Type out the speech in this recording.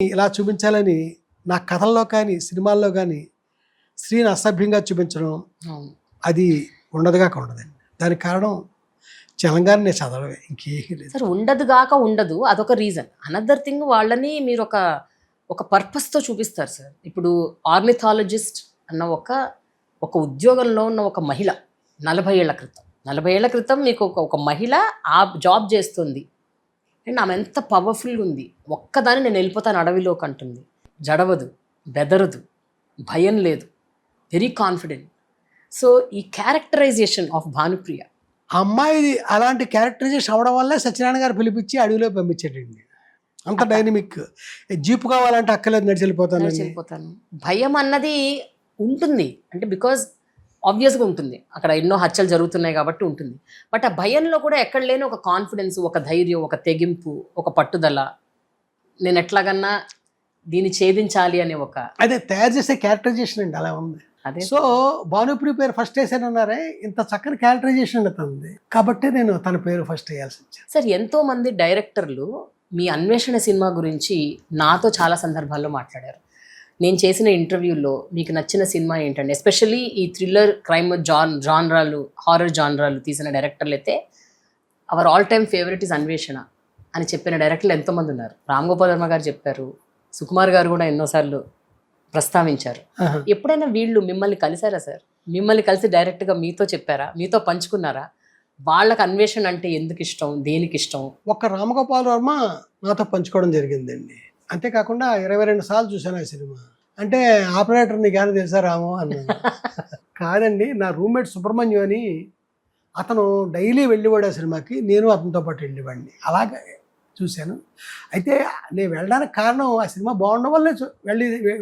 ఇలా చూపించాలని నా కథల్లో కానీ సినిమాల్లో కానీ స్త్రీని అసభ్యంగా చూపించడం అది ఉండదుగా ఉండదండి దానికి కారణం తెలంగాణ నేను చదవడమే ఇంకేమీ లేదు. సార్ ఉండదు గాక ఉండదు అదొక రీజన్ అనదర్ థింగ్ వాళ్ళని మీరు ఒక ఒక పర్పస్తో చూపిస్తారు సార్. ఇప్పుడు ఆర్నిథాలజిస్ట్ అన్న ఒక ఒక ఉద్యోగంలో ఉన్న ఒక మహిళ నలభై ఏళ్ళ క్రితం. నలభై ఏళ్ళ క్రితం మీకు ఒక ఒక మహిళ ఆ జాబ్ చేస్తుంది. అండ్ ఆమె ఎంత పవర్ఫుల్గా ఉంది. ఒక్కదాన్ని నేను వెళ్ళిపోతాను అడవిలోకి అంటుంది. జడవదు బెదరదు భయం లేదు వెరీ కాన్ఫిడెంట్ సో ఈ క్యారెక్టరైజేషన్ ఆఫ్ భానుప్రియ. అమ్మాయి అలాంటి క్యారెక్టరైజేషన్ అవడం వల్లే సత్యనారాయణ గారు పిలిపించి అడవిలో పంపించాడండి. అంత డైనమిక్ జీపు కావాలంటే అక్కలేదు నడిచి వెళ్ళిపోతానండి వెళ్ళిపోతాను. భయం అన్నది ఉంటుంది. అంటే బికాజ్ ఆబ్వియస్గా ఉంటుంది. అక్కడ ఎన్నో హత్యలు జరుగుతున్నాయి కాబట్టి ఉంటుంది. బట్ ఆ భయంలో కూడా ఎక్కడ లేని ఒక కాన్ఫిడెన్స్ ఒక ధైర్యం ఒక తెగింపు ఒక పట్టుదల నేను ఎట్లాగన్నా దీన్ని ఛేదించాలి అనే ఒక అదే తయారు చేసే క్యారెక్టరైజేషన్ అండి అలా ఉంది. అదే. సో భానుప్రి పేరు ఫస్ట్ వేసానన్నారే ఇంత చక్కని క్యారెక్టరైజేషన్ తనది. కాబట్టి నేను తన పేరు ఫస్ట్ వేయాల్సి వచ్చింది. సార్ ఎంతో మంది డైరెక్టర్లు మీ అన్వేషణ సినిమా గురించి నాతో చాలా సందర్భాల్లో మాట్లాడారు. నేను చేసిన ఇంటర్వ్యూలో మీకు నచ్చిన సినిమా ఏంటండి? ఎస్పెషల్లీ ఈ థ్రిల్లర్ క్రైమ్ జాన్ జాన్రాలు హారర్ జాన్రాలు తీసిన డైరెక్టర్లు అయితే our all time favourite is Anveshana అని చెప్పిన డైరెక్టర్లు ఎంతోమంది ఉన్నారు. రామ్ గోపాల్ వర్మ గారు చెప్పారు సుకుమార్ గారు కూడా ఎన్నోసార్లు ప్రస్తావించారు. ఎప్పుడైనా వీళ్ళు మిమ్మల్ని కలిసారా సార్? మిమ్మల్ని కలిసి డైరెక్ట్గా మీతో చెప్పారా? మీతో పంచుకున్నారా? వాళ్ళకి అన్వేషణ అంటే ఎందుకు ఇష్టం? దేనికి ఇష్టం? ఒక్క రామగోపాల్ వర్మ నాతో పంచుకోవడం జరిగిందండి. అంతేకాకుండా ఇరవై రెండు సార్లు చూశాను ఆ సినిమా. అంటే ఆపరేటర్ నీకు ఏమైనా తెలుసా రాము అన్నాను కాదండి నా రూమ్మేట్ సుబ్రహ్మణ్యం అని అతను డైలీ వెళ్ళేవాడు ఆ సినిమాకి నేను అతనితో పాటు వెళ్ళేవాడిని. అలాగే చూశాను. అయితే నేను వెళ్ళడానికి కారణం ఆ సినిమా బాగుండడం వల్లే చూ- వెళ్ళి